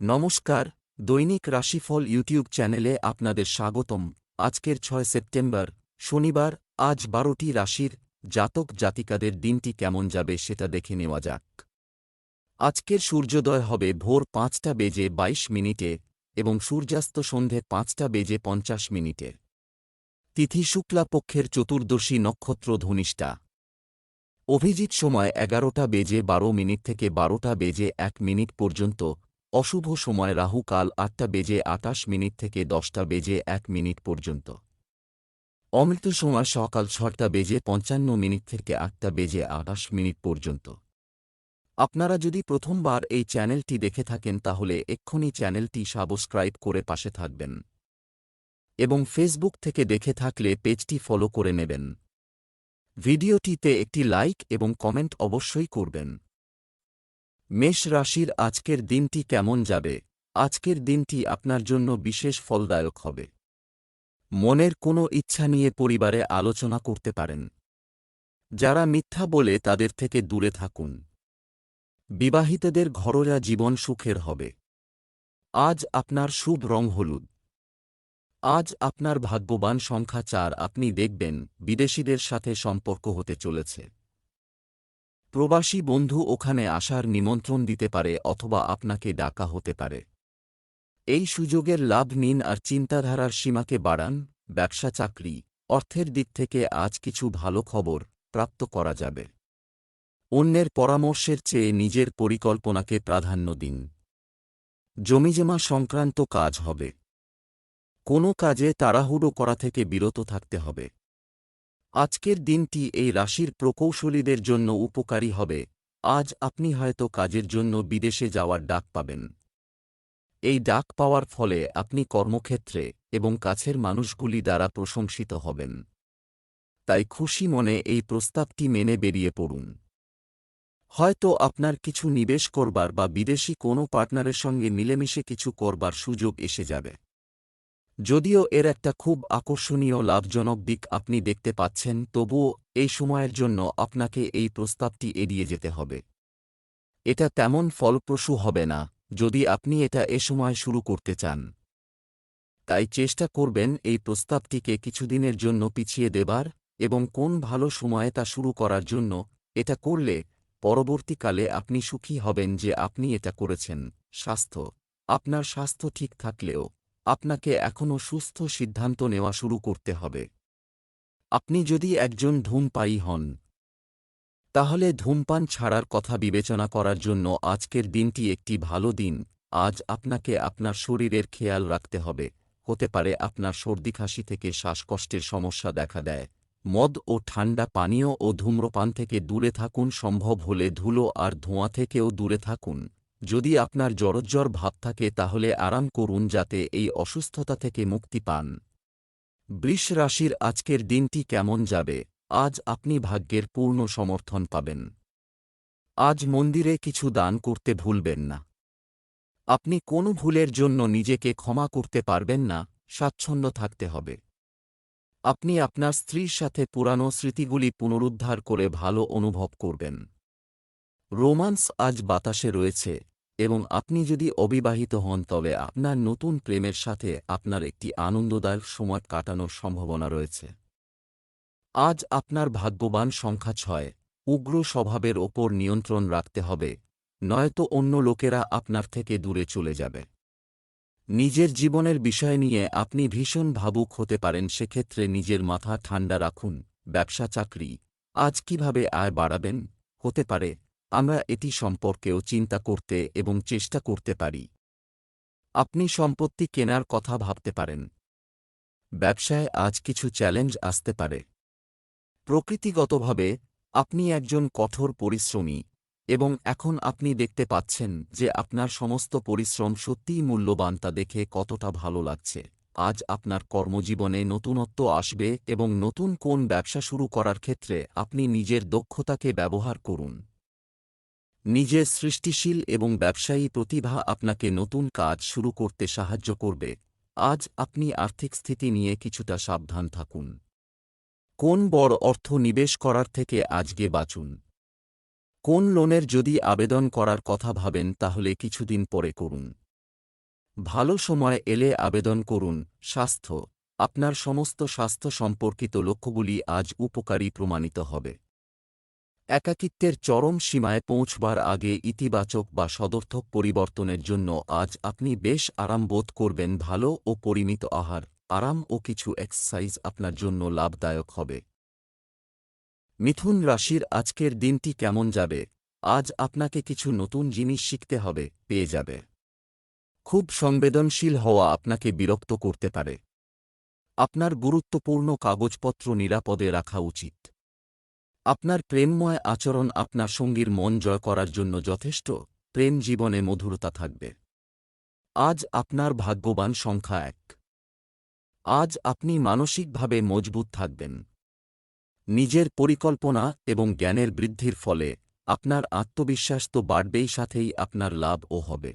নমস্কার, দৈনিক রাশিফল ইউটিউব চ্যানেলে আপনাদের স্বাগতম। আজকের ছয় সেপ্টেম্বর, শনিবার, আজ বারোটি রাশির জাতক জাতিকাদের দিনটি কেমন যাবে সেটা দেখে নেওয়া যাক। আজকের সূর্যোদয় হবে ভোর পাঁচটা বেজে বাইশ মিনিটে এবং সূর্যাস্ত সন্ধে পাঁচটা বেজে পঞ্চাশ মিনিটে। তিথি শুক্লা পক্ষের চতুর্দশী নক্ষত্র ধনিষ্ঠা। অভিজিৎ সময় এগারোটা বেজে বারো মিনিট থেকে বারোটা বেজে এক মিনিট পর্যন্ত অশুভ সময় রাহু কাল আটটা বেজে আটাশ মিনিট থেকে দশটা বেজে এক মিনিট পর্যন্ত। অমৃত সময় সকাল ছটা বেজে পঞ্চান্ন মিনিট থেকে আটটা বেজে আটাশ মিনিট পর্যন্ত। আপনারা যদি প্রথমবার এই চ্যানেলটি দেখে থাকেন তাহলে এক্ষুনি চ্যানেলটি সাবস্ক্রাইব করে পাশে থাকবেন। এবং ফেসবুক থেকে দেখে থাকলে পেজটি ফলো করে নেবেন। ভিডিওটিতে একটি লাইক এবং কমেন্ট অবশ্যই করবেন। মেষ রাশির আজকের দিনটি কেমন যাবে? আজকের দিনটি আপনার জন্য বিশেষ ফলদায়ক হবে। মনের কোনো ইচ্ছা নিয়ে পরিবারে আলোচনা করতে পারেন। যারা মিথ্যা বলে তাদের থেকে দূরে থাকুন। বিবাহিতদের ঘরোয়া জীবন সুখের হবে। আজ আপনার শুভ রং হলুদ। আজ আপনার ভাগ্যবান সংখ্যা চার। আপনি দেখবেন বিদেশিদের সাথে সম্পর্ক হতে চলেছে। প্রবাসী বন্ধু ওখানে আসার নিমন্ত্রণ দিতে পারে অথবা আপনাকে ডাকা হতে পারে। এই সুযোগের লাভ নিন আর চিন্তাধারার সীমাকে বাড়ান, ব্যবসা চাকরি, অর্থের দিক থেকে আজ কিছু ভালো খবর প্রাপ্ত করা যাবে। অন্যের পরামর্শের চেয়ে নিজের পরিকল্পনাকে প্রাধান্য দিন। জমিজমা সংক্রান্ত কাজ হবে। কোনো কাজে তাড়াহুড়ো করা থেকে বিরত থাকতে হবে। আজকের দিনটি এই রাশির প্রকৌশলীদের জন্য উপকারী হবে। আজ আপনি হয়তো কাজের জন্য বিদেশে যাওয়ার ডাক পাবেন। এই ডাক পাওয়ার ফলে আপনি কর্মক্ষেত্রে এবং কাছের মানুষগুলি দ্বারা প্রশংসিত হবেন। তাই খুশি মনে এই প্রস্তাবটি মেনে বেরিয়ে পড়ুন। হয়তো আপনার কিছু নিবেশ করবার বা বিদেশি কোনো পার্টনারের সঙ্গে মিলেমিশে কিছু করবার সুযোগ এসে যাবে। যদিও এর একটা খুব আকর্ষণীয় লাভজনক দিক আপনি দেখতে পাচ্ছেন, তবুও এই সময়ের জন্য আপনাকে এই প্রস্তাবটি এড়িয়ে যেতে হবে। এটা তেমন ফলপ্রসূ হবে না, যদি আপনি এটা এ সময় শুরু করতে চান। তাই চেষ্টা করবেন এই প্রস্তাবটিকে কিছুদিনের জন্য পিছিয়ে দেবার এবং কোন ভালো সময়ে তা শুরু করার জন্য এটা করলে পরবর্তীকালে আপনি সুখী হবেন যে আপনি এটা করেছেন। স্বাস্থ্য, আপনার স্বাস্থ্য ঠিক থাকলেও আপনাকে এখনও সুস্থ সিদ্ধান্ত নেওয়া শুরু করতে হবে। আপনি যদি একজন ধূমপায়ী হন, তাহলে ধূমপান ছাড়ার কথা বিবেচনা করার জন্য আজকের দিনটি একটি ভালো দিন। আজ আপনাকে আপনার শরীরের খেয়াল রাখতে হবে। হতে পারে আপনার সর্দি খাসি থেকে শ্বাসকষ্টের সমস্যা দেখা দেয়। মদ ও ঠান্ডা পানীয় ও ধূম্রপান থেকে দূরে থাকুন। সম্ভব হলে ধুলো আর ধোঁয়া থেকেও দূরে থাকুন। যদি আপনার জরজ্জর ভাব থাকে তাহলে আরাম করুন যাতে এই অসুস্থতা থেকে মুক্তি পান। বৃষ রাশির আজকের দিনটি কেমন যাবে? আজ আপনি ভাগ্যের পূর্ণ সমর্থন পাবেন। আজ মন্দিরে কিছু দান করতে ভুলবেন না। আপনি কোনো ভুলের জন্য নিজেকে ক্ষমা করতে পারবেন না, স্বাচ্ছন্দ্য থাকতে হবে। আপনি আপনার স্ত্রীর সাথে পুরানো স্মৃতিগুলি পুনরুদ্ধার করে ভালো অনুভব করবেন। রোমান্স আজ বাতাসে রয়েছে, এবং আপনি যদি অবিবাহিত হন তবে আপনার নতুন প্রেমের সাথে আপনার একটি আনন্দদায়ক সময় কাটানোর সম্ভাবনা রয়েছে। আজ আপনার ভাগ্যবান সংখ্যা ছয়, উগ্র স্বভাবের ওপর নিয়ন্ত্রণ রাখতে হবে, নয়তো অন্য লোকেরা আপনার থেকে দূরে চলে যাবে। নিজের জীবনের বিষয় নিয়ে আপনি ভীষণ ভাবুক হতে পারেন, সেক্ষেত্রে নিজের মাথা ঠান্ডা রাখুন, ব্যবসা চাকরি, আজ কীভাবে আয় বাড়াবেন, হতে পারে আমরা এটি সম্পর্কেও চিন্তা করতে এবং চেষ্টা করতে পারি। আপনি সম্পত্তি কেনার কথা ভাবতে পারেন। ব্যবসায় আজ কিছু চ্যালেঞ্জ আসতে পারে। প্রকৃতিগতভাবে, আপনি একজন কঠোর পরিশ্রমী এবং এখন আপনি দেখতে পাচ্ছেন যে আপনার সমস্ত পরিশ্রম সত্যিই মূল্যবান তা দেখে কতটা ভালো লাগছে। আজ আপনার কর্মজীবনে নতুনত্ব আসবে এবং নতুন কোন ব্যবসা শুরু করার ক্ষেত্রে আপনি নিজের দক্ষতাকে ব্যবহার করুন। নিজের সৃষ্টিশীল এবং ব্যবসায়ী প্রতিভা আপনাকে নতুন কাজ শুরু করতে সাহায্য করবে। আজ আপনি আর্থিক স্থিতি নিয়ে কিছুটা সাবধান থাকুন। কোন বড় অর্থ নিবেশ করার থেকে আজকে বাঁচুন। কোন লোনের যদি আবেদন করার কথা ভাবেন, তাহলে কিছুদিন পরে করুন। ভালো সময় এলে আবেদন করুন। স্বাস্থ্য, আপনার সমস্ত স্বাস্থ্য সম্পর্কিত লক্ষ্যগুলি আজ উপকারী প্রমাণিত হবে। একাকিত্বের চরম সীমায় পৌঁছবার আগে ইতিবাচক বা সদর্থক পরিবর্তনের জন্য আজ আপনি বেশ আরাম বোধ করবেন ভালো ও পরিমিত আহার। আরাম ও কিছু এক্সারসাইজ আপনার জন্য লাভদায়ক হবে। মিথুন রাশির আজকের দিনটি কেমন যাবে? আজ আপনাকে কিছু নতুন জিনিস শিখতে হবে, পেয়ে যাবে। খুব সংবেদনশীল হওয়া আপনাকে বিরক্ত করতে পারে। আপনার গুরুত্বপূর্ণ কাগজপত্র নিরাপদে রাখা উচিত। আপনার প্রেমময় আচরণ আপনার সঙ্গীর মন জয় করার জন্য যথেষ্ট, প্রেম জীবনে মধুরতা থাকবে। আজ আপনার ভাগ্যবান সংখ্যা এক। আজ আপনি মানসিকভাবে মজবুত থাকবেন। নিজের পরিকল্পনা এবং জ্ঞানের বৃদ্ধির ফলে আপনার আত্মবিশ্বাস তো বাড়বেই, সাথেই আপনার লাভও হবে।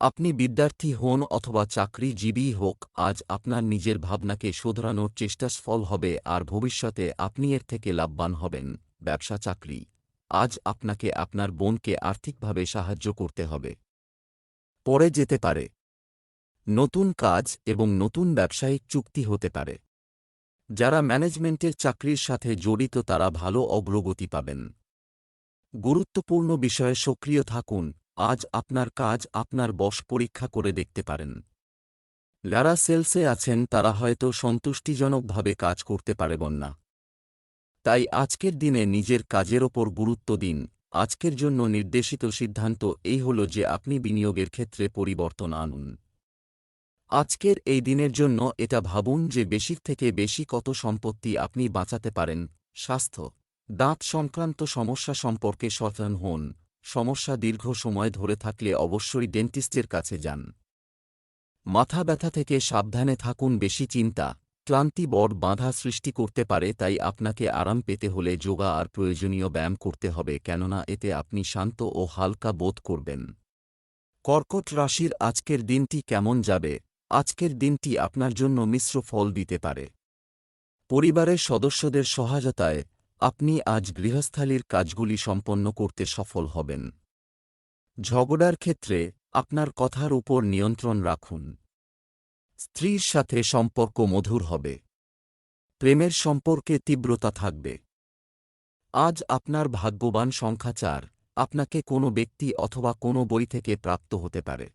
আপনি বিদ্যার্থী হন অথবা চাকরিজীবী হোক, আজ আপনার নিজের ভাবনাকে শোধরানোর চেষ্টা সফল হবে আর ভবিষ্যতে আপনি এর থেকে লাভবান হবেন। ব্যবসা, চাকরি। আজ আপনাকে আপনার বোনকে আর্থিকভাবে সাহায্য করতে হবে। পরে যেতে পারে। নতুন কাজ এবং নতুন ব্যবসায়িক চুক্তি হতে পারে। যারা ম্যানেজমেন্টের চাকরির সাথে জড়িত তারা ভালো অগ্রগতি পাবেন। গুরুত্বপূর্ণ বিষয়ে সক্রিয় থাকুন। আজ আপনার কাজ আপনার বশ পরীক্ষা করে দেখতে পারেন। যারা সেলসে আছেন, তারা হয়তো সন্তুষ্টিজনকভাবে কাজ করতে পারবেন না। তাই আজকের দিনে নিজের কাজের ওপর গুরুত্ব দিন। আজকের জন্য নির্দেশিত সিদ্ধান্ত এই হল যে আপনি বিনিয়োগের ক্ষেত্রে পরিবর্তন আনুন। আজকের এই দিনের জন্য এটা ভাবুন যে বেশি থেকে বেশি কত সম্পত্তি আপনি বাঁচাতে পারেন। স্বাস্থ্য, দাঁত সংক্রান্ত সমস্যা সম্পর্কে সচেতন হন। সমস্যা দীর্ঘ সময় ধরে থাকলে অবশ্যই ডেন্টিস্টের কাছে যান। মাথা ব্যথা থেকে সাবধানে থাকুন, বেশি চিন্তা। ক্লান্তি বড় বাধা সৃষ্টি করতে পারে, তাই আপনাকে আরাম পেতে হলে যোগা আর প্রয়োজনীয় ব্যায়াম করতে হবে, কেননা এতে আপনি শান্ত ও হালকা বোধ করবেন। কর্কট রাশির আজকের দিনটি কেমন যাবে? আজকের দিনটি আপনার জন্য মিশ্র ফল দিতে পারে। পরিবারের সদস্যদের সহায়তায় আপনি আজ গৃহস্থালির কাজগুলি সম্পন্ন করতে সফল হবেন। ঝগড়ার ক্ষেত্রে আপনার কথার উপর নিয়ন্ত্রণ রাখুন। স্ত্রীর সাথে সম্পর্ক মধুর হবে। প্রেমের সম্পর্কে তীব্রতা থাকবে। আজ আপনার ভাগ্যবান সংখ্যা চার, আপনাকে কোনো ব্যক্তি অথবা কোনো বই থেকে প্রাপ্ত হতে পারে।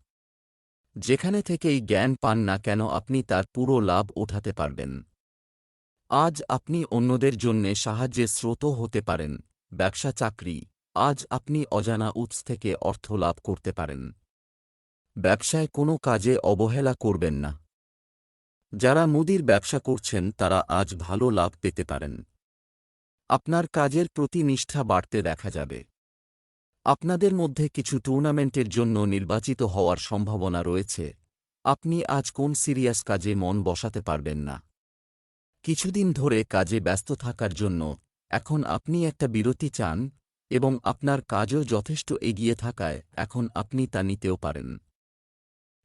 যেখানে থেকেই জ্ঞান পান না কেন আপনি তার পুরো লাভ ওঠাতে পারবেন। আজ আপনি অন্যদের জন্যে সাহায্যের স্রোত হতে পারেন, ব্যবসা চাকরি, আজ আপনি অজানা উৎস থেকে অর্থ লাভ করতে পারেন। ব্যবসায় কোনো কাজে অবহেলা করবেন না। যারা মুদির ব্যবসা করছেন, তারা আজ ভালো লাভ পেতে পারেন। আপনার কাজের প্রতি নিষ্ঠা বাড়তে দেখা যাবে। আপনাদের মধ্যে কিছু টুর্নামেন্টের জন্য নির্বাচিত হওয়ার সম্ভাবনা রয়েছে। আপনি আজ কোন সিরিয়াস কাজে মন বসাতে পারবেন না। কিছুদিন ধরে কাজে ব্যস্ত থাকার জন্য এখন আপনি একটা বিরতি চান এবং আপনার কাজও যথেষ্ট এগিয়ে থাকায় এখন আপনি তা নিতেও পারেন।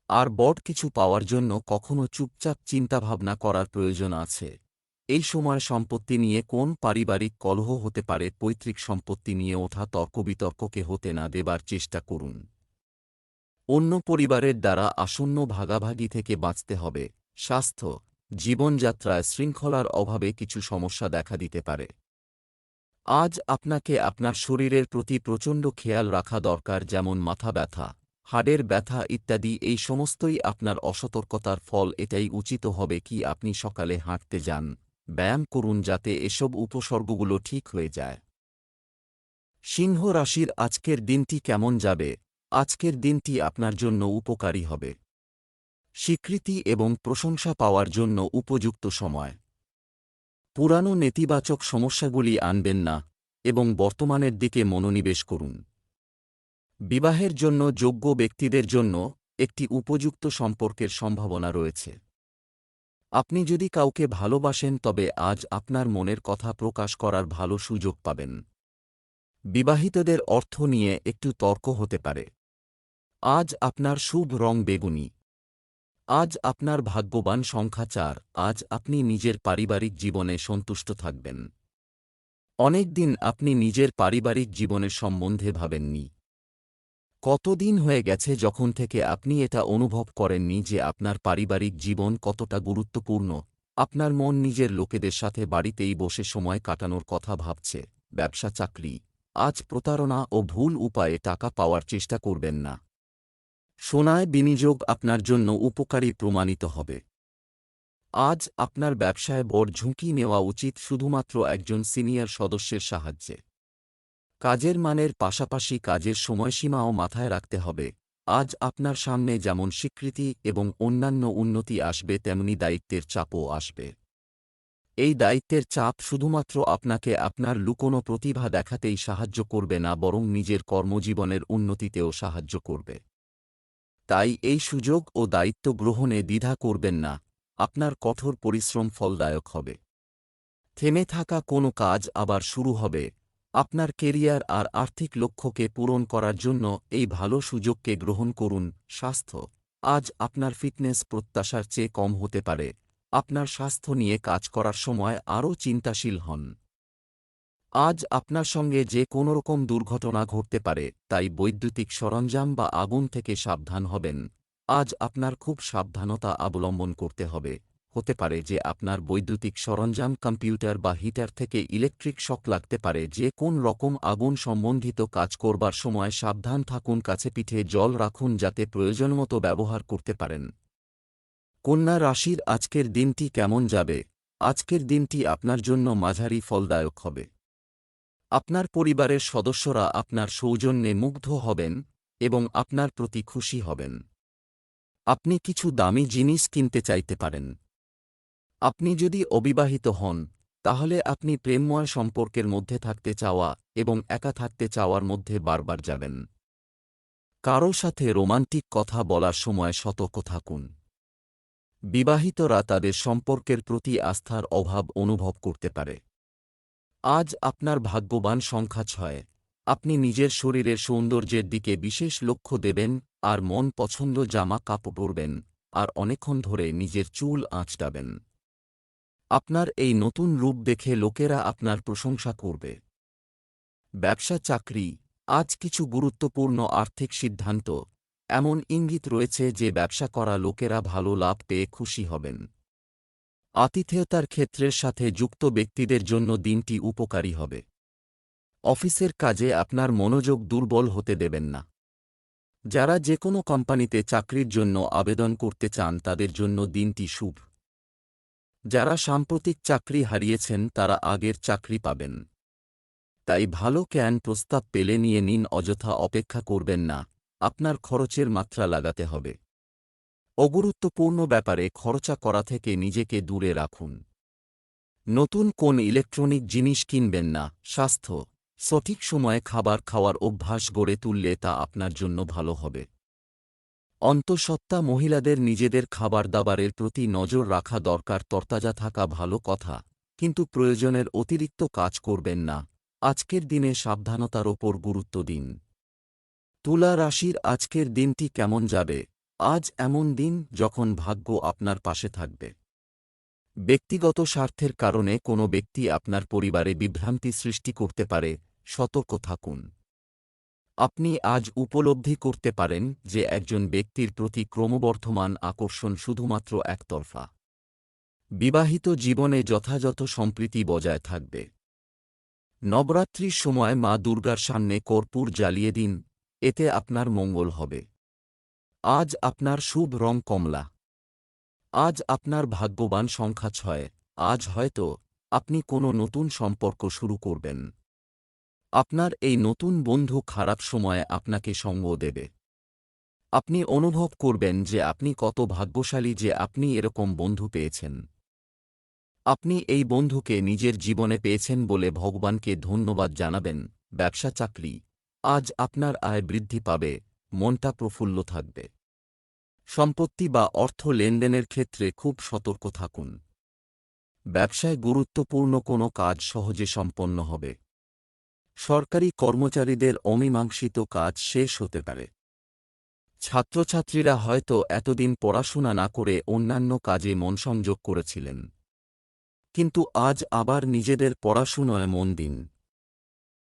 আর বড় কিছু পাওয়ার জন্য কখনও চুপচাপ চিন্তাভাবনা করার প্রয়োজন আছে। এই সময় সম্পত্তি নিয়ে কোন পারিবারিক কলহ হতে পারে পৈতৃক সম্পত্তি নিয়ে ওঠা তর্কবিতর্ককে হতে না দেবার চেষ্টা করুন। অন্য পরিবারের দ্বারা আসন্ন ভাগাভাগি থেকে বাঁচতে হবে। স্বাস্থ্য জীবনযাত্রায় শৃঙ্খলার অভাবে কিছু সমস্যা দেখা দিতে পারে। আজ আপনাকে আপনার শরীরের প্রতি প্রচণ্ড খেয়াল রাখা দরকার, যেমন মাথা ব্যথা, হাড়ের ব্যথা ইত্যাদি, এই সমস্তই আপনার অসতর্কতার ফল। এটাই উচিত হবে কি আপনি সকালে হাঁটতে যান, ব্যায়াম করুন, যাতে এসব উপসর্গগুলো ঠিক হয়ে যায়। সিংহ রাশির আজকের দিনটি কেমন যাবে? আজকের দিনটি আপনার জন্য উপকারী হবে। স্বীকৃতি এবং প্রশংসা পাওয়ার জন্য উপযুক্ত সময়। পুরানো নেতিবাচক সমস্যাগুলি আনবেন না এবং বর্তমানের দিকে মনোনিবেশ করুন। বিবাহের জন্য যোগ্য ব্যক্তিদের জন্য একটি উপযুক্ত সম্পর্কের সম্ভাবনা রয়েছে। আপনি যদি কাউকে ভালোবাসেন, তবে আজ আপনার মনের কথা প্রকাশ করার ভালো সুযোগ পাবেন। বিবাহিতদের অর্থ নিয়ে একটু তর্ক হতে পারে। আজ আপনার শুভ রং বেগুনি। আজ আপনার ভাগ্যবান সংখ্যা চার। আজ আপনি নিজের পারিবারিক জীবনে সন্তুষ্ট থাকবেন। অনেক দিন আপনি নিজের পারিবারিক জীবনের সম্বন্ধে ভাবেননি। কতদিন হয়ে গেছে যখন থেকে আপনি এটা অনুভব করেননি যে আপনার পারিবারিক জীবন কতটা গুরুত্বপূর্ণ। আপনার মন নিজের লোকেদের সাথে বাড়িতেই বসে সময় কাটানোর কথা ভাবছে। ব্যবসা, চাকরি। আজ প্রতারণা ও ভুল উপায়ে টাকা পাওয়ার চেষ্টা করবেন না। সোনায় বিনিয়োগ আপনার জন্য উপকারী প্রমাণিত হবে। আজ আপনার ব্যবসায় বড় ঝুঁকি নেওয়া উচিত শুধুমাত্র একজন সিনিয়র সদস্যের সাহায্যে। কাজের মানের পাশাপাশি কাজের সময়সীমাও মাথায় রাখতে হবে। আজ আপনার সামনে যেমন স্বীকৃতি এবং অন্যান্য উন্নতি আসবে, তেমনি দায়িত্বের চাপও আসবে। এই দায়িত্বের চাপ শুধুমাত্র আপনাকে আপনার লুকোনো প্রতিভা দেখাতেই সাহায্য করবে না, বরং নিজের কর্মজীবনের উন্নতিতেও সাহায্য করবে। তাই এই সুযোগ ও দায়িত্ব গ্রহণে দ্বিধা করবেন না, আপনার কঠোর পরিশ্রম ফলদায়ক হবে। থেমে থাকা কোনো কাজ আবার শুরু হবে, আপনার কেরিয়ার আর আর্থিক লক্ষ্যকে পূরণ করার জন্য এই ভালো সুযোগকে গ্রহণ করুন, স্বাস্থ্য। আজ আপনার ফিটনেস প্রত্যাশার চেয়ে কম হতে পারে, আপনার স্বাস্থ্য নিয়ে কাজ করার সময় আরও চিন্তাশীল হন। আজ আপনার সঙ্গে যে কোনোরকম দুর্ঘটনা ঘটতে পারে, তাই বৈদ্যুতিক সরঞ্জাম বা আগুন থেকে সাবধান হবেন। আজ আপনার খুব সাবধানতা অবলম্বন করতে হবে। হতে পারে যে আপনার বৈদ্যুতিক সরঞ্জাম, কম্পিউটার বা হিটার থেকে ইলেকট্রিক শক লাগতে পারে, যে কোন রকম আগুন সম্বন্ধিত কাজ করবার সময় সাবধান থাকুন, কাছে পিঠে জল রাখুন, যাতে প্রয়োজন মতো ব্যবহার করতে পারেন। কন্যা রাশির আজকের দিনটি কেমন যাবে? আজকের দিনটি আপনার জন্য মাঝারি ফলদায়ক হবে। আপনার পরিবারের সদস্যরা আপনার সৌজন্যে মুগ্ধ হবেন এবং আপনার প্রতি খুশি হবেন। আপনি কিছু দামি জিনিস কিনতে চাইতে পারেন। আপনি যদি অবিবাহিত হন, তাহলে আপনি প্রেমময় সম্পর্কের মধ্যে থাকতে চাওয়া এবং একা থাকতে চাওয়ার মধ্যে বারবার যাবেন। কারও সাথে রোমান্টিক কথা বলার সময় সতর্ক থাকুন। বিবাহিতরা তাদের সম্পর্কের প্রতি আস্থার অভাব অনুভব করতে পারে। আজ আপনার ভাগ্যবান সংখ্যা ছয়। আপনি নিজের শরীরের সৌন্দর্যের দিকে বিশেষ লক্ষ্য দেবেন, আর মন পছন্দ জামা কাপড় পরবেন, আর অনেকক্ষণ ধরে নিজের চুল আঁচটাবেন আপনার এই নতুন রূপ দেখে লোকেরা আপনার প্রশংসা করবে। ব্যবসা চাকরি, আজ কিছু গুরুত্বপূর্ণ আর্থিক সিদ্ধান্ত, এমন ইঙ্গিত রয়েছে যে ব্যবসা করা লোকেরা ভালো লাভ পেয়ে খুশি হবেন। আতিথেয়তার ক্ষেত্রের সাথে যুক্ত ব্যক্তিদের জন্য দিনটি উপকারী হবে। অফিসের কাজে আপনার মনোযোগ দুর্বল হতে দেবেন না। যারা যে কোনো কোম্পানিতে চাকরির জন্য আবেদন করতে চান তাদের জন্য দিনটি শুভ। যারা সাম্প্রতিক চাকরি হারিয়েছেন তারা আগের চাকরি পাবেন। তাই ভালো ক্যান প্রস্তাব পেলে নিয়ে নিন, অযথা অপেক্ষা করবেন না। আপনার খরচের মাত্রা লাগাতে হবে। অগুরুত্বপূর্ণ ব্যাপারে খরচা করা থেকে নিজেকে দূরে রাখুন। নতুন কোন ইলেকট্রনিক জিনিস কিনবেন না, স্বাস্থ্য, সঠিক সময়ে খাবার খাওয়ার অভ্যাস গড়ে তুললে তা আপনার জন্য ভালো হবে। অন্তঃসত্ত্বা মহিলাদের নিজেদের খাবার দাবারের প্রতি নজর রাখা দরকার, তরতাজা থাকা ভালো কথা, কিন্তু প্রয়োজনের অতিরিক্ত কাজ করবেন না। আজকের দিনে সাবধানতার ওপর গুরুত্ব দিন। তুলা রাশির আজকের দিনটি কেমন যাবে? আজ এমন দিন যখন ভাগ্য আপনার পাশে থাকবে। ব্যক্তিগত স্বার্থের কারণে কোনো ব্যক্তি আপনার পরিবারে বিভ্রান্তি সৃষ্টি করতে পারে, সতর্ক থাকুন। আপনি আজ উপলব্ধি করতে পারেন যে একজন ব্যক্তির প্রতি ক্রমবর্ধমান আকর্ষণ শুধুমাত্র একতরফা। বিবাহিত জীবনে যথাযথ সম্প্রীতি বজায় থাকবে। নবরাত্রির সময় মা দুর্গার সামনে কর্পূর জ্বালিয়ে দিন, এতে আপনার মঙ্গল হবে। আজ আপনার শুভ রং কমলা। আজ আপনার ভাগ্যবান সংখ্যা ছয়। আজ হয়তো আপনি কোনো নতুন সম্পর্ক শুরু করবেন। আপনার এই নতুন বন্ধু খারাপ সময়ে আপনাকে সঙ্গ দেবে। আপনি অনুভব করবেন যে আপনি কত ভাগ্যশালী যে আপনি এরকম বন্ধু পেয়েছেন। আপনি এই বন্ধুকে নিজের জীবনে পেয়েছেন বলে ভগবানকে ধন্যবাদ জানাবেন। ব্যবসা চাকরি। আজ আপনার আয় বৃদ্ধি পাবে। মনটা প্রফুল্ল থাকবে। সম্পত্তি বা অর্থ লেনদেনের ক্ষেত্রে খুব সতর্ক থাকুন। ব্যবসায় গুরুত্বপূর্ণ কোনো কাজ সহজে সম্পন্ন হবে। সরকারি কর্মচারীদের অমীমাংসিত কাজ শেষ হতে পারে। ছাত্রছাত্রীরা হয়তো এতদিন পড়াশোনা না করে অন্যান্য কাজে মন সংযোগ করেছিলেন। কিন্তু আজ আবার নিজেদের পড়াশুনোয় মন দিন।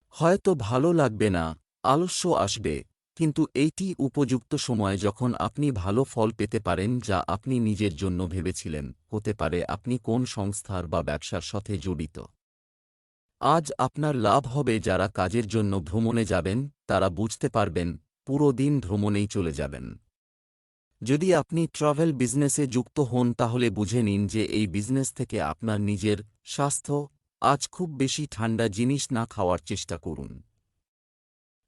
হয়তো ভালো লাগবে না, আলস্য আসবে কিন্তু এইটি উপযুক্ত সময় যখন আপনি ভালো ফল পেতে পারেন যা আপনি নিজের জন্য ভেবেছিলেন, হতে পারে আপনি কোন সংস্থার বা ব্যবসার সাথে জড়িত। আজ আপনার লাভ হবে যারা কাজের জন্য ভ্রমণে যাবেন, তারা বুঝতে পারবেন, পুরো দিন ভ্রমণেই চলে যাবেন। যদি আপনি ট্রাভেল বিজনেসে যুক্ত হন, তাহলে বুঝে নিন যে এই বিজনেস থেকে আপনার নিজের স্বাস্থ্য, আজ খুব বেশি ঠান্ডা জিনিস না খাওয়ার চেষ্টা করুন।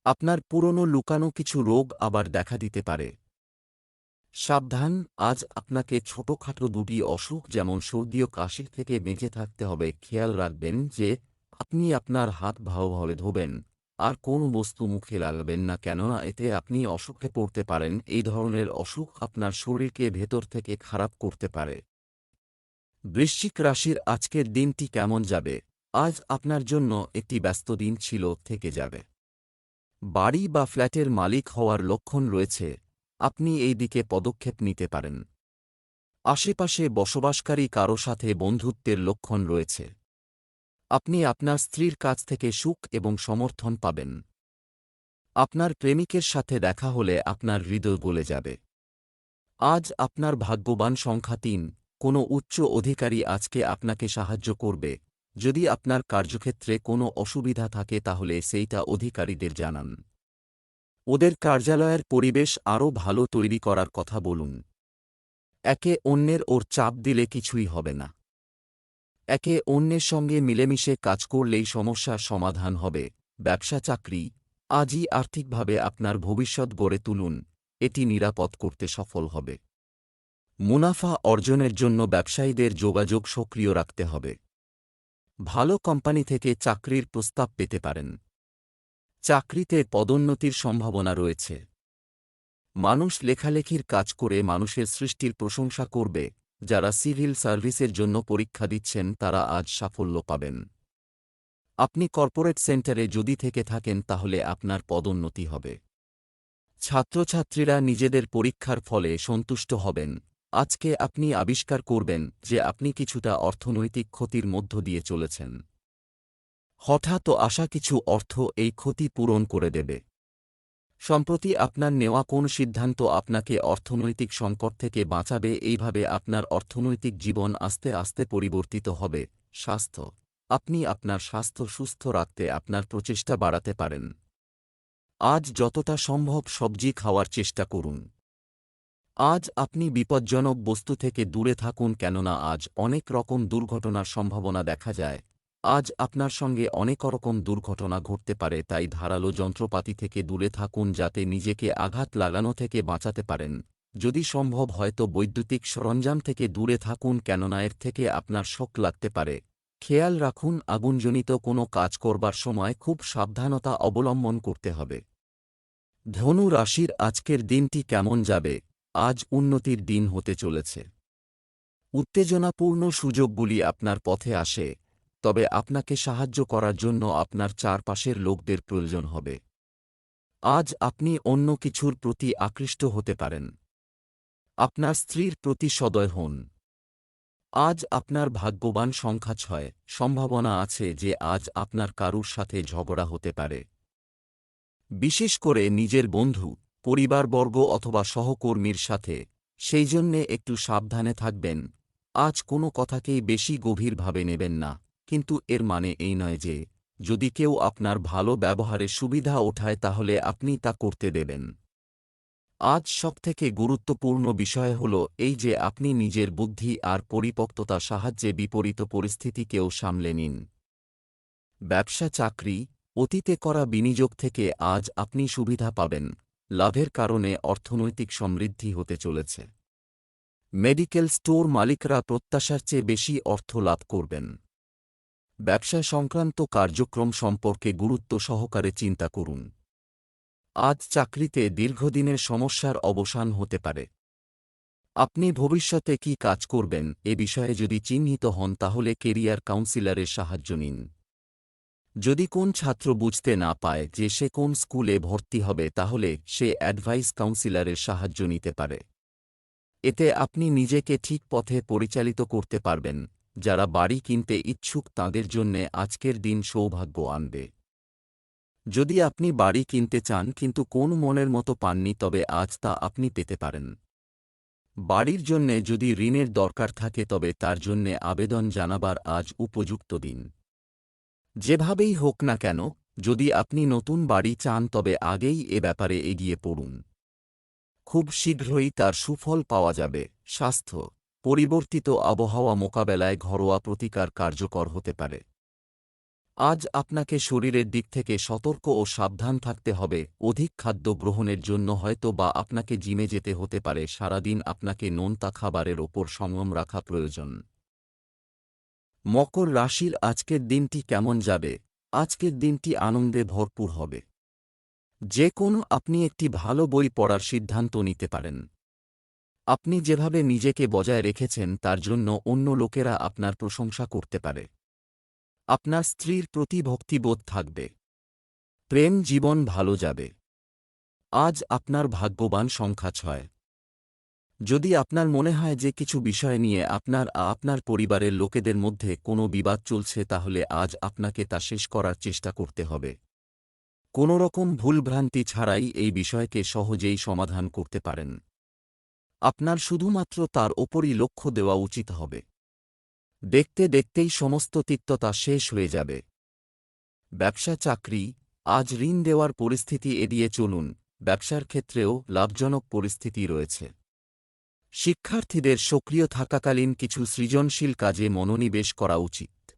আপনার পুরনো লুকানো কিছু রোগ আবার দেখা দিতে পারে। সাবধান, আজ আপনাকে ছোটখাটো দুটি অসুখ যেমন সর্দি ও কাশির থেকে বেঁচে থাকতে হবে, খেয়াল রাখবেন যে আপনি আপনার হাত ভালোভাবে ধোবেন, আর কোন বস্তু মুখে লাগবেন না, কেননা এতে আপনি অসুখে পড়তে পারেন, এই ধরনের অসুখ আপনার শরীরকে ভেতর থেকে খারাপ করতে পারে। বৃশ্চিক রাশির আজকের দিনটি কেমন যাবে? আজ আপনার জন্য একটি ব্যস্ত দিন ছিল, থেকে যাবে। বাড়ি বা ফ্ল্যাটের মালিক হওয়ার লক্ষণ রয়েছে। আপনি এই দিকে পদক্ষেপ নিতে পারেন। আশেপাশে বসবাসকারী কারও সাথে বন্ধুত্বের লক্ষণ রয়েছে। আপনি আপনার স্ত্রীর কাছ থেকে সুখ এবং সমর্থন পাবেন। আপনার প্রেমিকের সাথে দেখা হলে আপনার হৃদয় গলে যাবে। আজ আপনার ভাগ্যবান সংখ্যা তিন। কোনো উচ্চ অধিকারী আজকে আপনাকে সাহায্য করবে। যদি আপনার কার্যক্ষেত্রে কোনো অসুবিধা থাকে তাহলে সেইটা অধিকারীদের জানান। ওদের কার্যালয়ের পরিবেশ আরও ভালো তৈরি করার কথা বলুন। একে অন্যের ওর চাপ দিলে কিছুই হবে না। একে অন্যের সঙ্গে মিলেমিশে কাজ করলেই সমস্যার সমাধান হবে। ব্যবসা চাকরি, আজই আর্থিকভাবে আপনার ভবিষ্যৎ গড়ে তুলুন, এটি নিরাপদ করতে সফল হবে। মুনাফা অর্জনের জন্য ব্যবসায়ীদের যোগাযোগ সক্রিয় রাখতে হবে। ভালো কোম্পানি থেকে চাকরির প্রস্তাব পেতে পারেন। চাকরিতে পদোন্নতির সম্ভাবনা রয়েছে। মানুষ লেখালেখির কাজ করে মানুষের সৃষ্টির প্রশংসা করবে, যারা সিভিল সার্ভিসের জন্য পরীক্ষা দিচ্ছেন তারা আজ সাফল্য পাবেন। আপনি কর্পোরেট সেন্টারে যদি থেকে থাকেন তাহলে আপনার পদোন্নতি হবে। ছাত্রছাত্রীরা নিজেদের পরীক্ষার ফলে সন্তুষ্ট হবেন। আজকে আপনি আবিষ্কার করবেন যে আপনি কিছুটা অর্থনৈতিক ক্ষতির মধ্য দিয়ে চলেছেন। হঠাৎ আসা কিছু অর্থ এই ক্ষতি পূরণ করে দেবে। সম্প্রতি আপনার নেওয়া কোন সিদ্ধান্ত আপনাকে অর্থনৈতিক সংকট থেকে বাঁচাবে, এইভাবে আপনার অর্থনৈতিক জীবন আস্তে আস্তে পরিবর্তিত হবে। স্বাস্থ্য। আপনি আপনার স্বাস্থ্য সুস্থ রাখতে আপনার প্রচেষ্টা বাড়াতে পারেন। আজ যতটা সম্ভব সবজি খাওয়ার চেষ্টা করুন। আজ আপনি বিপজ্জনক বস্তু থেকে দূরে থাকুন কেননা আজ অনেক রকম দুর্ঘটনার সম্ভাবনা দেখা যায়। আজ আপনার সঙ্গে অনেক রকম দুর্ঘটনা ঘটতে পারে, তাই ধারালো যন্ত্রপাতি থেকে দূরে থাকুন যাতে নিজেকে আঘাত লাগানো থেকে বাঁচাতে পারেন। যদি সম্ভব হয়তো বৈদ্যুতিক সরঞ্জাম থেকে দূরে থাকুন কেননা এর থেকে আপনার শোক লাগতে পারে। খেয়াল রাখুন, আগুনজনিত কোনো কাজ করবার সময় খুব সাবধানতা অবলম্বন করতে হবে। ধনু রাশির আজকের দিনটি কেমন যাবে? আজ উন্নতির দিন হতে চলেছে। উত্তেজনাপূর্ণ সুযোগগুলি আপনার পথে আসে, তবে আপনাকে সাহায্য করার জন্য আপনার চারপাশের লোকদের প্রয়োজন হবে। আজ আপনি অন্য কিছুর প্রতি আকৃষ্ট হতে পারেন। আপনার স্ত্রীর প্রতি সদয় হন। আজ আপনার ভাগ্যবান সংখ্যা ছয়। সম্ভাবনা আছে যে আজ আপনার কারুর সাথে ঝগড়া হতে পারে। বিশেষ করে নিজের বন্ধু। পরিবারবর্গ অথবা সহকর্মীর সাথে, সেই জন্যে একটু সাবধানে থাকবেন। আজ কোনো কথাকেই বেশি গভীরভাবে নেবেন না, কিন্তু এর মানে এই নয় যে, যদি কেউ আপনার ভালো ব্যবহারে সুবিধা ওঠায় তাহলে আপনি তা করতে দেবেন। আজ সবথেকে গুরুত্বপূর্ণ বিষয় হল এই যে আপনি নিজের বুদ্ধি আর পরিপক্ততা সাহায্যে বিপরীত পরিস্থিতিকেও সামলে নিন। ব্যবসা চাকরি অতীতে করা বিনিয়োগ থেকে আজ আপনি সুবিধা পাবেন। লাভের কারণে অর্থনৈতিক সমৃদ্ধি হতে চলেছে। মেডিকেল স্টোর মালিকরা প্রত্যাশার চেয়ে বেশি অর্থ লাভ করবেন। ব্যবসা সংক্রান্ত কার্যক্রম সম্পর্কে গুরুত্ব সহকারে চিন্তা করুন। আজ চাকরিতে দীর্ঘদিনের সমস্যার অবসান হতে পারে। আপনি ভবিষ্যতে কি কাজ করবেন এ বিষয়ে যদি চিহ্নিত হন তাহলে কেরিয়ার কাউন্সিলরের সাহায্য নিন। যদি কোন ছাত্র বুঝতে না পায় যে সে কোন স্কুলে ভর্তি হবে, তাহলে সে অ্যাডভাইস কাউন্সিলরের সাহায্য নিতে পারে। এতে আপনি নিজেকে ঠিক পথে পরিচালিত করতে পারবেন। যারা বাড়ি কিনতে ইচ্ছুক, তাঁদের জন্যে আজকের দিন সৌভাগ্য আনবে। যদি আপনি বাড়ি কিনতে চান, কিন্তু কোন মনের মতো পাননি, তবে আজ তা আপনি পেতে পারেন। বাড়ির জন্যে যদি ঋণের দরকার থাকে, তবে তার জন্যে আবেদন জানাবার আজ উপযুক্ত দিন। যেভাবেই হোক না কেন, যদি আপনি নতুন বাড়ি চান তবে আগেই এ ব্যাপারে এগিয়ে পড়ুন। খুব শীঘ্রই তার সুফল পাওয়া যাবে। স্বাস্থ্য, পরিবর্তিত আবহাওয়া মোকাবেলায় ঘরোয়া প্রতিকার কার্যকর হতে পারে। আজ আপনাকে শরীরের দিক থেকে সতর্ক ও সাবধান থাকতে হবে। অধিক খাদ্য গ্রহণের জন্য হয়তো বা আপনাকে জিমে যেতে হতে পারে। সারাদিন আপনাকে নোনতা খাবারের ওপর সংযম রাখা প্রয়োজন। মকর রাশির আজকের দিনটি কেমন যাবে? আজকের দিনটি আনন্দে ভরপুর হবে। যে কোনো আপনি একটি ভালো বই পড়ার সিদ্ধান্ত নিতে পারেন। আপনি যেভাবে নিজেকে বজায় রেখেছেন তার জন্য অন্য লোকেরা আপনার প্রশংসা করতে পারে। আপনার স্ত্রীর প্রতি ভক্তিবোধ থাকবে। প্রেম জীবন ভালো যাবে। আজ আপনার ভাগ্যবান সংখ্যা ছয়। যদি আপনার মনে হয় যে কিছু বিষয় নিয়ে আপনার আপনার পরিবারের লোকেদের মধ্যে কোনো বিবাদ চলছে, তাহলে আজ আপনাকে তা শেষ করার চেষ্টা করতে হবে। কোনো রকম ভুলভ্রান্তি ছাড়াই এই বিষয়কে সহজেই সমাধান করতে পারেন। আপনার শুধুমাত্র তার ওপরই লক্ষ্য দেওয়া উচিত হবে। দেখতে দেখতেই সমস্ত তিক্ততা শেষ হয়ে যাবে। ব্যবসা চাকরি, আজ ঋণ দেওয়ার পরিস্থিতি এড়িয়ে চলুন। ব্যবসার ক্ষেত্রেও লাভজনক পরিস্থিতি রয়েছে। শিক্ষার্থীদের সক্রিয় থাকাকালীন কিছু সৃজনশীল কাজে মনোনিবেশ করা উচিত।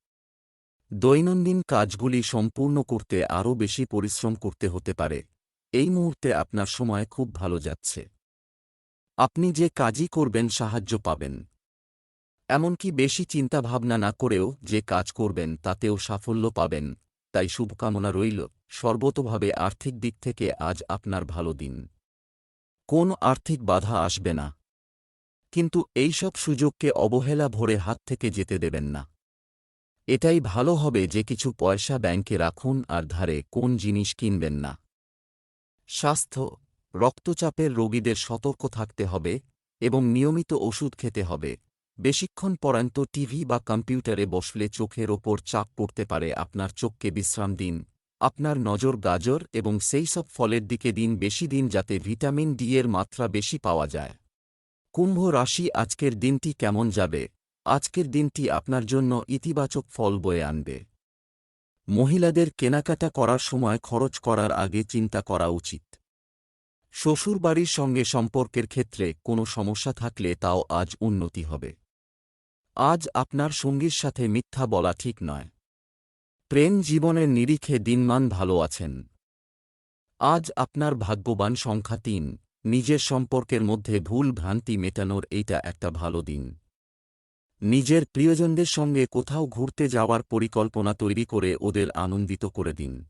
দৈনন্দিন কাজগুলি সম্পূর্ণ করতে আরও বেশি পরিশ্রম করতে হতে পারে। এই মুহূর্তে আপনার সময় খুব ভালো যাচ্ছে। আপনি যে কাজই করবেন সাহায্য পাবেন। এমনকি বেশি চিন্তাভাবনা না করেও যে কাজ করবেন তাতেও সাফল্য পাবেন। তাই শুভকামনা রইল। সর্বতভাবে আর্থিক দিক থেকে আজ আপনার ভালো দিন। কোন আর্থিক বাধা আসবে না। কিন্তু এইসব সুযোগকে অবহেলা ভরে হাত থেকে যেতে দেবেন না। এটাই ভালো হবে যে কিছু পয়সা ব্যাংকে রাখুন আর ধারে কোন জিনিস কিনবেন না। স্বাস্থ্য, রক্তচাপের রোগীদের সতর্ক থাকতে হবে এবং নিয়মিত ওষুধ খেতে হবে। বেশিক্ষণ পরান্ত টিভি বা কম্পিউটারে বসলে চোখের ওপর চাপ পড়তে পারে আপনার চোখকে বিশ্রাম দিন, আপনার নজর গাজর এবং সেই সব ফলের দিকে দিন বেশি দিন যাতে ভিটামিন ডি এর মাত্রা বেশি পাওয়া যায়। কুম্ভ রাশি আজকের দিনটি কেমন যাবে? আজকের দিনটি আপনার জন্য ইতিবাচক ফল বয়ে আনবে। মহিলাদের কেনাকাটা করার সময় খরচ করার আগে চিন্তা করা উচিত। শ্বশুরবাড়ির সঙ্গে সম্পর্কের ক্ষেত্রে কোনো সমস্যা থাকলে তাও আজ উন্নতি হবে। আজ আপনার সঙ্গীর সাথে মিথ্যা বলা ঠিক নয়। প্রেম জীবনের নিরিখে দিনমান ভালো আছেন। আজ আপনার ভাগ্যবান সংখ্যা তিন। নিজের সম্পর্কের মধ্যে ভুল ভ্রান্তি মেটানোর এইটা একটা ভালো দিন। নিজের প্রিয়জনদের সঙ্গে কোথাও ঘুরতে যাওয়ার পরিকল্পনা তৈরি করে ওদের আনন্দিত করে দিন।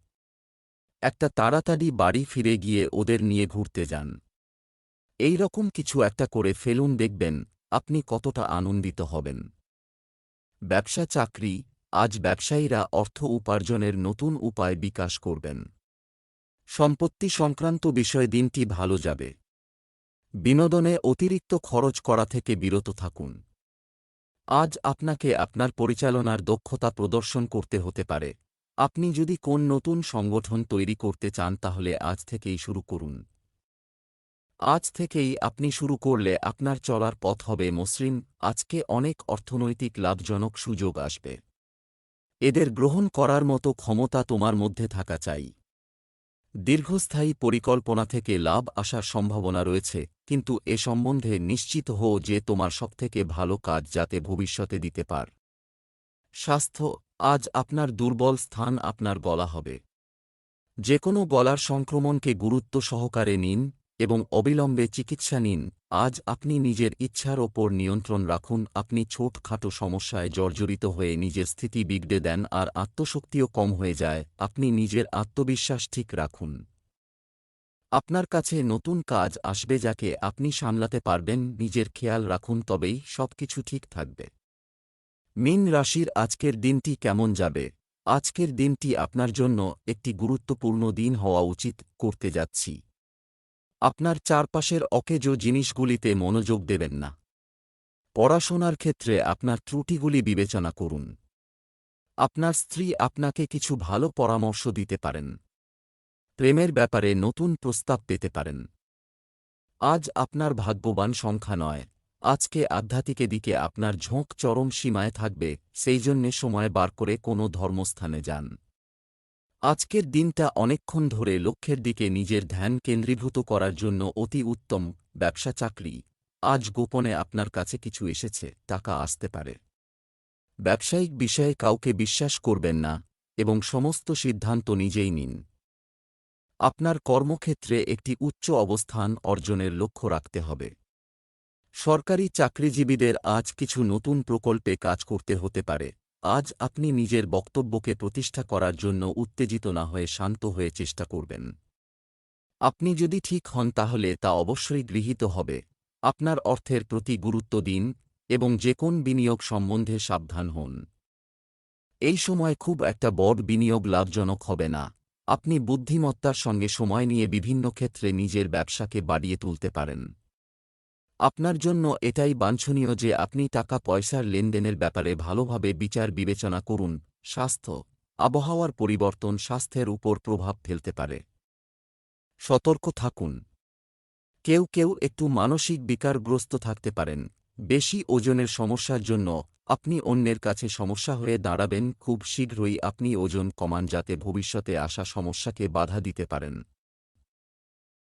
একটা তাড়াতাড়ি বাড়ি ফিরে গিয়ে ওদের নিয়ে ঘুরতে যান। এই রকম কিছু একটা করে ফেলুন দেখবেন আপনি কতটা আনন্দিত হবেন। ব্যবসা চাকরি, আজ ব্যবসায়ীরা অর্থ উপার্জনের নতুন উপায় বিকাশ করবেন। সম্পত্তি সংক্রান্ত বিষয় দিনটি ভালো যাবে। বিনোদনে অতিরিক্ত খরচ করা থেকে বিরত থাকুন। আজ আপনাকে আপনার পরিচালনার দক্ষতা প্রদর্শন করতে হতে পারে। আপনি যদি কোন নতুন সংগঠন তৈরি করতে চান তাহলে আজ থেকেই শুরু করুন। আজ থেকেই আপনি শুরু করলে আপনার চলার পথ হবে মসৃণ। আজকে অনেক অর্থনৈতিক লাভজনক সুযোগ আসবে। এদের গ্রহণ করার মতো ক্ষমতা তোমার মধ্যে থাকা চাই। দীর্ঘস্থায়ী পরিকল্পনা থেকে লাভ আসার সম্ভাবনা রয়েছে। কিন্তু এ সম্বন্ধে নিশ্চিত হও যে তোমার সবথেকে ভালো কাজ যাতে ভবিষ্যতে দিতে পার। স্বাস্থ্য, আজ আপনার দুর্বল স্থান আপনার গলা হবে। যে কোনো গলার সংক্রমণকে গুরুত্ব সহকারে নিন এবং অবিলম্বে চিকিৎসা নিন। আজ আপনি নিজের ইচ্ছার ওপর নিয়ন্ত্রণ রাখুন, আপনি ছোটখাটো সমস্যায় জর্জরিত হয়ে নিজের স্থিতি বিগড়ে দেন আর আত্মশক্তিও কম হয়ে যায়। আপনি নিজের আত্মবিশ্বাস ঠিক রাখুন। আপনার কাছে নতুন কাজ আসবে যাকে আপনি সামলাতে পারবেন, নিজের খেয়াল রাখুন, তবেই সবকিছু ঠিক থাকবে। মিন রাশির আজকের দিনটি কেমন যাবে? আজকের দিনটি আপনার জন্য একটি গুরুত্বপূর্ণ দিন হওয়া উচিত, করতে যাচ্ছি। আপনার চারপাশের অকেজো জিনিসগুলিতে মনোযোগ দেবেন না। পড়াশোনার ক্ষেত্রে আপনার ত্রুটিগুলি বিবেচনা করুন। আপনার স্ত্রী আপনাকে কিছু ভালো পরামর্শ দিতে পারেন। প্রেমের ব্যাপারে নতুন প্রস্তাব পেতে পারেন। আজ আপনার ভাগ্যবান সংখ্যা নয়। আজকে আধ্যাত্মিকে দিকে আপনার ঝোঁক চরম সীমায় থাকবে, সেই জন্যে সময় বার করে কোনো ধর্মস্থানে যান। আজকের দিনটা অনেকক্ষণ ধরে লক্ষ্যের দিকে নিজের ধ্যান কেন্দ্রীভূত করার জন্য অতি উত্তম ব্যবসা চাকরি। আজ গোপনে আপনার কাছে কিছু এসেছে, টাকা আসতে পারে। ব্যবসায়িক বিষয়ে কাউকে বিশ্বাস করবেন না এবং সমস্ত সিদ্ধান্ত নিজেই নিন। আপনার কর্মক্ষেত্রে একটি উচ্চ অবস্থান অর্জনের লক্ষ্য রাখতে হবে। সরকারি চাকরিজীবীদের আজ কিছু নতুন প্রকল্পে কাজ করতে হতে পারে। আজ আপনি নিজের বক্তব্যকে প্রতিষ্ঠা করার জন্য উত্তেজিত না হয়ে শান্ত হয়ে চেষ্টা করবেন। আপনি যদি ঠিক হন তাহলে তা অবশ্যই গৃহীত হবে। আপনার অর্থের প্রতি গুরুত্ব দিন এবং যে কোন বিনিয়োগ সম্বন্ধে সাবধান হন। এই সময় খুব একটা বড় বিনিয়োগ লাভজনক হবে না। আপনি বুদ্ধিমত্তার সঙ্গে সময় নিয়ে বিভিন্ন ক্ষেত্রে নিজের ব্যবসাকে বাড়িয়ে তুলতে পারেন। আপনার জন্য এটাই বাঞ্ছনীয় যে আপনি টাকা পয়সার লেনদেনের ব্যাপারে ভালোভাবে বিচার বিবেচনা করুন, স্বাস্থ্য, আবহাওয়ার পরিবর্তন স্বাস্থ্যের উপর প্রভাব ফেলতে পারে। সতর্ক থাকুন। কেউ কেউ একটু মানসিক বিকারগ্রস্ত থাকতে পারেন। বেশি ওজনের সমস্যার জন্য আপনি অন্যের কাছে সমস্যা হয়ে দাঁড়াবেন, খুব শীঘ্রই আপনি ওজন কমান যাতে ভবিষ্যতে আসা সমস্যাকে বাধা দিতে পারেন।